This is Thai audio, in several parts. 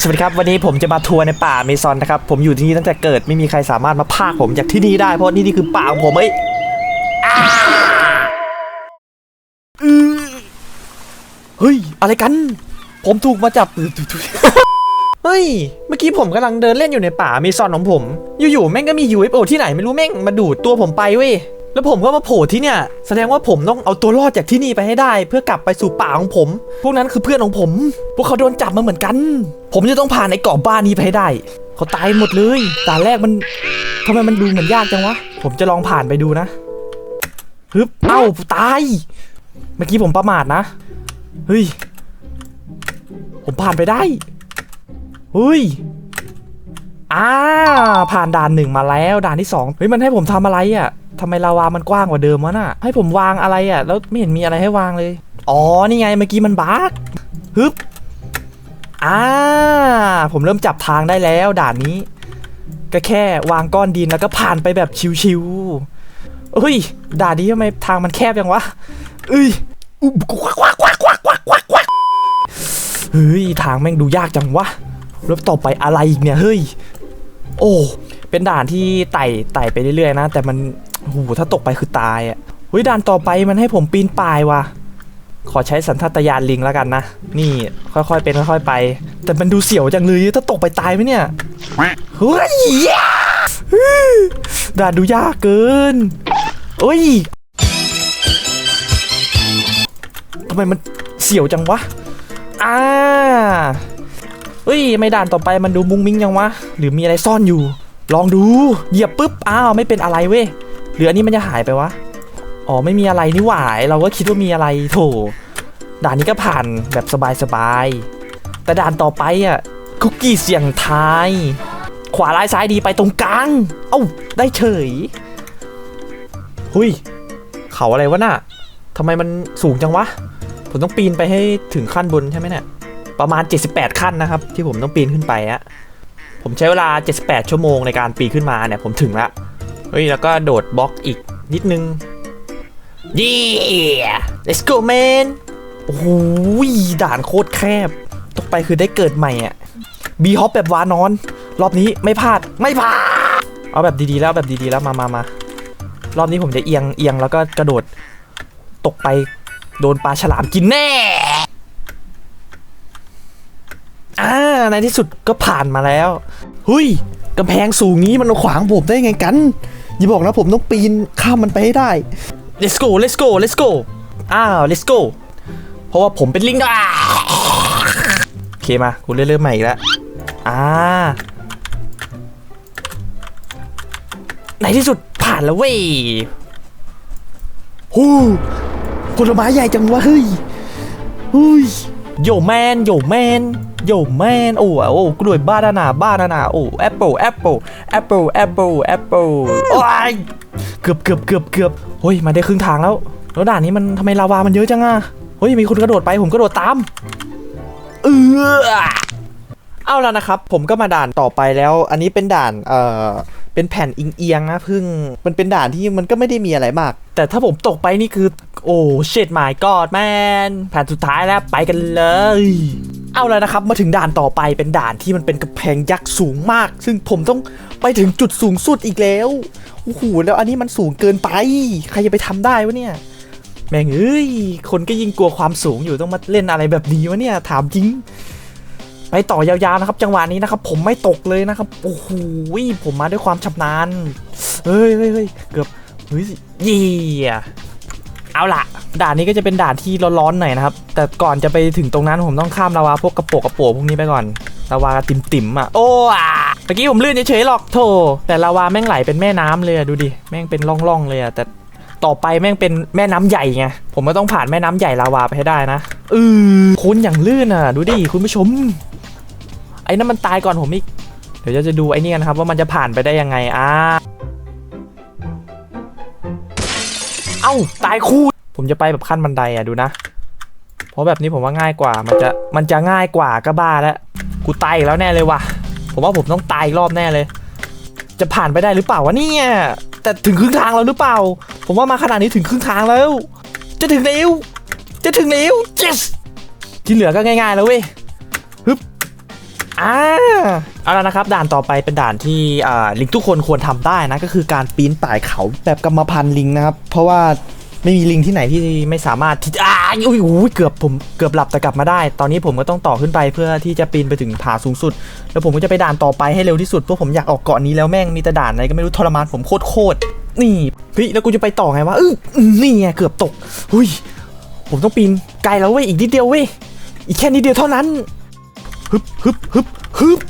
สวัสดีครับวันนี้ผมจะมาทัวร์ในป่าเมซอนนะครับผมอยู่ที่นี่ตั้งแต่เกิดไม่มีใครสามารถมาพากผมจากที่นี่ได้เพราะนี่นี่คือป่าของผมเอ้ยเฮ้ยอะไรกัน ผมถูกมาจับเฮ้ยเมื่อกี้ผมกำลังเดินเล่นอยู่ในป่าเมซอนของผม อยู่ๆแม่งก็มี UFO ที่ไหนไม่รู้แม่งมาดูดตัวผมไปเว้ย แล้วผมก็มาโผล่ที่เนี่ย แสดงว่าผมต้องเอาตัวรอดจากที่นี่ไปให้ได้ เพื่อกลับไปสู่ป่าของผม พวกนั้นคือเพื่อนของผม พวกเขาโดนจับมาเหมือนกัน ผมจะต้องผ่านไอ้เกาะบ้านนี้ไปให้ได้ เขาตายหมดเลยด่านแรกมันทำไมมันดูเหมือนยากจังวะ ผมจะลองผ่านไปดูนะฮึบเอ้าตาย เมื่อกี้ผมประมาทนะ เฮ้ย ผมผ่านไปได้ เฮ้ยอ่าผ่านด่านหนึ่งมาแล้ว ด่านที่สองเฮ้ยมันให้ผมทำอะไรอะ ทำไมลาวามันกว้างกว่าเดิมวะน่ะ ให้ผมวางอะไรอะ แล้วไม่เห็นมีอะไรให้วางเลย อ๋อ นี่ไงเมื่อกี้มันบั๊กฮึบอ่า ผมเริ่มจับทางได้แล้วด่านนี้ ก็แค่วางก้อนดินแล้วก็ผ่านไปแบบชิวๆเฮ้ย ด่านนี้ทำไมทางมันแคบยังวะเอ้ยอุ๊บกวักกวักกวักกวักกวักกวักเฮ้ย ทางแม่งดูยากจังวะแล้วต่อไปอะไรอีกเนี่ย เฮ้ย โอ้ เป็นด่านที่ไต่ไต่ไปเรื่อยๆนะ แต่มัน โอ้โหถ้าตกไปคือตายอะเฮ้ยด่านต่อไปมันให้ผมปีนป่ายว่ะ ขอใช้สันทัตยานลิงแล้วกันนะ นี่ค่อยๆเป็นค่อยๆไป แต่มันดูเสียวจังเลยถ้าตกไปตายไหมเนี่ยเฮ้ยด่านดูยากเกินเอ้ยทำไมมันเสียวจังวะ อ่าเฮ้ย ไม่ด่านต่อไปมันดูมุ้งมิ้งยังวะ หรือมีอะไรซ่อนอยู่ ลองดู เหยียบปุ๊บ อ้าว ไม่เป็นอะไรเว้ย หรืออันนี้มันจะหายไปวะ อ๋อไม่มีอะไรนี่หว่าเราก็คิดว่ามีอะไรโถด่านนี้ก็ผ่านแบบสบายๆแต่ด่านต่อไปอะคุกกี้เสี่ยงทาย ขวาร้ายซ้ายดีไปตรงกลาง เอ้าได้เฉย หุยเขาอะไรวะน่ะทำไมมันสูงจังวะ ผมต้องปีนไปให้ถึงขั้นบนใช่ไหมเนี่ยประมาณ 78 ขั้นนะครับ ที่ผมต้องปีนขึ้นไปอะผมใช้เวลา 78 ชั่วโมงในการปีนขึ้นมาเนี่ยผมถึงละ เฮ้ย แล้วก็โดดบล็อกอีกนิดนึง yeah let's go man โอ้โหด่านโคตรแคบตกไปคือได้เกิดใหม่อะบีฮอปแบบวานอน รอบนี้ไม่พลาดไม่พลาดเอาแบบดีๆแล้วแบบดีๆแล้วมามามารอบนี้ผมจะเอียงเอียงแล้วก็กระโดดตกไปโดนปลาฉลามกินแน่อ่าในที่สุดก็ผ่านมาแล้วเฮ้ยกำแพงสูงนี้มันขวางผมได้ไงกัน อย่าบอกนะผมต้องปีนข้ามมันไปให้ได้ let's go let's go let's go อ้าว let's go เพราะว่าผมเป็นลิงอะโอเคมากูเริ่มเริ่มใหม่อีกแล้วอ่าในที่สุดผ่านแล้วเว้ยฮู้ผลไม้ใหญ่จังวะเฮ้ยเฮ้ย โยแมนโยแมนโยแมนโอ้โอ้กล้วยบ้านานาบ้านานาโอ้แอปเปิลแอปเปิลแอปเปิลแอปเปิลแอปเปิลโอ้ยเกือบเกือบเกือบเกือบเฮ้ยมาได้ครึ่งทางแล้วแล้วด่านนี้มันทำไมลาวามันเยอะจังอะเฮ้ยมีคนกระโดดไปผมกระโดดตามเออเอาแล้วนะครับ ผมก็มาด่านต่อไปแล้ว อันนี้เป็นด่านเอ่อ เป็นแผ่นอิงเอียงๆนะพึ่งมันเป็นด่านที่มันก็ไม่ได้มีอะไรมาก แต่ถ้าผมตกไปนี่คือ โอ้เช็ดหมายกอดแมนแผ่นสุดท้ายแล้วไปกันเลย เอาแล้วนะครับ มาถึงด่านต่อไปเป็นด่านที่มันเป็นกำแพงยักษ์สูงมาก ซึ่งผมต้องไปถึงจุดสูงสุดอีกแล้วโอ้โหแล้วอันนี้มันสูงเกินไป ใครจะไปทำได้วะเนี่ยแม่งเอ้ยคนก็ยิ่งกลัวความสูงอยู่ต้องมาเล่นอะไรแบบนี้วะเนี่ยถามจริง ไปต่อยาวๆนะครับ จังหวะนี้นะครับ ผมไม่ตกเลยนะครับโอ้โหผมมาด้วยความชำนาญเฮ้ยเฮ้ยเกือบเฮ้ยเยี่ยเอาล่ะ ด่านนี้ก็จะเป็นด่านที่ร้อนๆหน่อยนะครับ แต่ก่อนจะไปถึงตรงนั้นผมต้องข้ามลาวาพวกกระโปกกระโปกพวกนี้ไปก่อนลาวาติ่มติ่มอะโอ้อะเมื่อกี้ผมลื่นเฉยๆหรอกโธ่แต่ลาวาแม่งไหลเป็นแม่น้ำเลยดูดิแม่งเป็นร่องๆเลยอะแต่ต่อไปแม่งเป็นแม่น้ำใหญ่ไงผมก็ต้องผ่านแม่น้ำใหญ่ลาวาไปให้ได้นะเออคุณอย่างลื่นอะ ดูดิคุณผู้ชม ไอ้นั่นมันตายก่อนผมอีก เดี๋ยวจะดูไอ้นี่กันะครับว่ามันจะผ่านไปได้ยังไงอ่าเอ้าตายคู่ ผมจะไปแบบขั้นบันไดอะดูนะ เพราะแบบนี้ผมว่าง่ายกว่า มันจะมันจะง่ายกว่าก็บ้าแล้วกูตายอีกแล้วแน่เลยว่ะ ผมว่าผมต้องตายอีกรอบแน่เลย จะผ่านไปได้หรือเปล่าวะเนี่ยแต่ถึงครึ่งทางแล้วหรือเปล่า ผมว่ามาขนาดนี้ถึงครึ่งทางแล้ว จะถึงแล้วจะถึงแล้ว yes ที่เหลือก็ง่ายๆแล้วเว้ย อ่าเอาละนะครับด่านต่อไปเป็นด่านที่ลิงทุกคนควรทำได้นะก็คือการปีนป่ายเขาแบบกรรมพันธุ์ลิงนะครับ เพราะว่าไม่มีลิงที่ไหนที่ไม่สามารถที่อ่าอุ้ยอุ้ยเกือบผมเกือบหลับแต่กลับมาได้ ตอนนี้ผมก็ต้องต่อขึ้นไปเพื่อที่จะปีนไปถึงผาสูงสุด แล้วผมก็จะไปด่านต่อไปให้เร็วที่สุดเพราะผมอยากออกเกาะนี้แล้วแม่งมีแต่ด่านอะไรก็ไม่รู้ทรมานผมโคตรโคตรนี่เฮ้ยแล้วกูจะไปต่อไงวะอื้อนี่ไงเกือบตกหุยผมต้องปีนไกลแล้วเว้ยอีกนิดเดียวเว้ยอีกแค่นิดเดียวเท่านั้น ฮึบฮึบฮึบฮึบ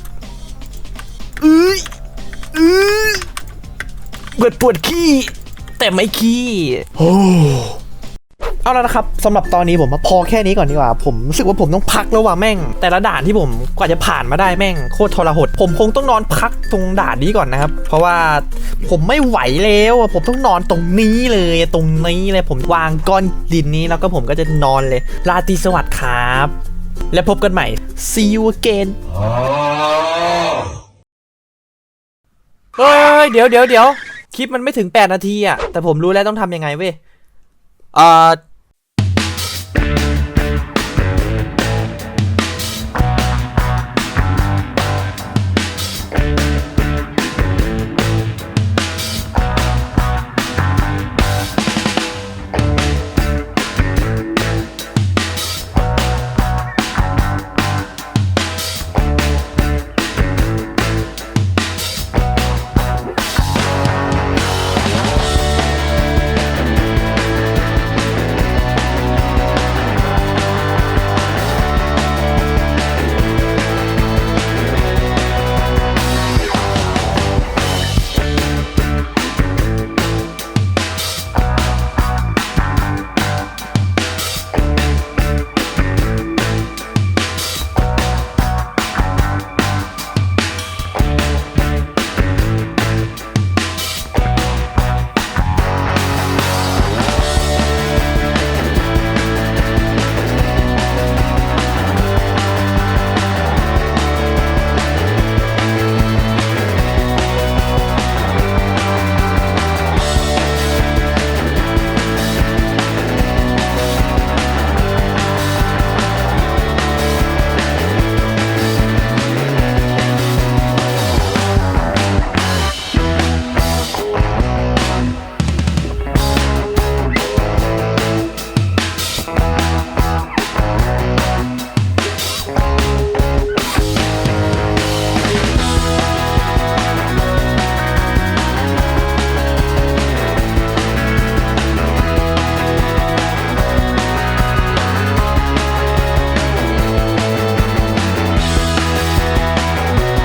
เอ้ยเอ้ยปวดปวดขี้ แต่ไม่ขี้โอ้เอาแล้วนะครับสำหรับตอนนี้ผมมาพอแค่นี้ก่อนดีกว่า ผมรู้สึกว่าผมต้องพักแล้วว่ะแม่ง แต่ละด่านที่ผมกว่าจะผ่านมาได้แม่งโคตรทรหด ผมคงต้องนอนพักตรงด่านนี้ก่อนนะครับ เพราะว่าผมไม่ไหวแล้วอะผมต้องนอนตรงนี้เลยตรงนี้เลยผมวางก้อนดินนี้แล้วก็ผมก็จะนอนเลยราตรีสวัสดิ์ครับ แล้วพบกันใหม่ see you again เฮ้ย เดี๋ยวเดี๋ยวเดี๋ยวคลิปมันไม่ถึง 8 นาทีอะแต่ผมรู้แล้วต้องทำยังไงเว้ย เอ่อ